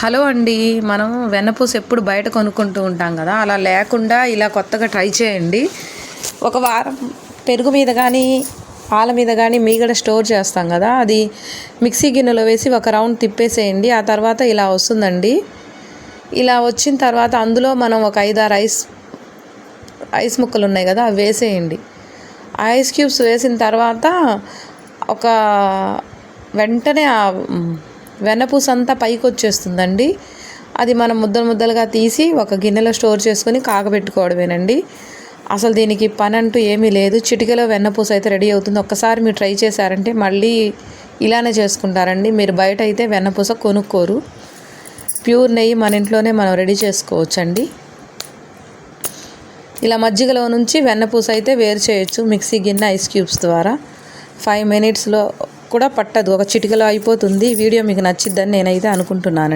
Hello అండి మనం వెన్నపూస ఎప్పుడు బయట కొనుక్కుంటూ ఉంటాం కదా అలా లేకుండా ఇలా కొత్తగా ట్రై చేయండి. ఒక వారం పెరుగు మీద కానీ పాల మీద కానీ మీగడ స్టోర్ చేస్తాం కదా అది మిక్సీ గిన్నెలో వేసి ఒక రౌండ్ తిప్పేసేయండి ఆ తర్వాత ఇలా వస్తుందండి. ఇలా వచ్చిన తర్వాత అందులో మనం ఒక ఐదారు ఐస్ ఐస్ ముక్కలు ఉన్నాయి కదా అవి వేసేయండి. ఐస్ క్యూబ్స్ వేసిన తర్వాత ఒక వెంటనే ఆ వెన్నపూస అంతా పైకి వచ్చేస్తుందండి అది మనం ముద్దలు ముద్దలుగా తీసి ఒక గిన్నెలో స్టోర్ చేసుకొని కాగబెట్టుకోవడమేనండి. అసలు దీనికి పని అంటూ ఏమీ లేదు. చిటికలో వెన్నపూస అయితే రెడీ అవుతుంది. ఒక్కసారి మీరు ట్రై చేశారంటే మళ్ళీ ఇలానే చేసుకుంటారండి. మీరు బయట అయితే వెన్నపూస కొనుక్కోరు. ప్యూర్ నెయ్యి మన ఇంట్లోనే మనం రెడీ చేసుకోవచ్చండి. ఇలా మజ్జిగలో నుంచి వెన్నపూస అయితే వేరు చేయొచ్చు మిక్సీ గిన్నె ఐస్ క్యూబ్స్ ద్వారా. ఫైవ్ మినిట్స్లో కూడా పట్టదు. ఒక చిటికలో అయిపోతుంది. వీడియో మీకు నచ్చిద్దని నేనైతే అనుకుంటున్నాను.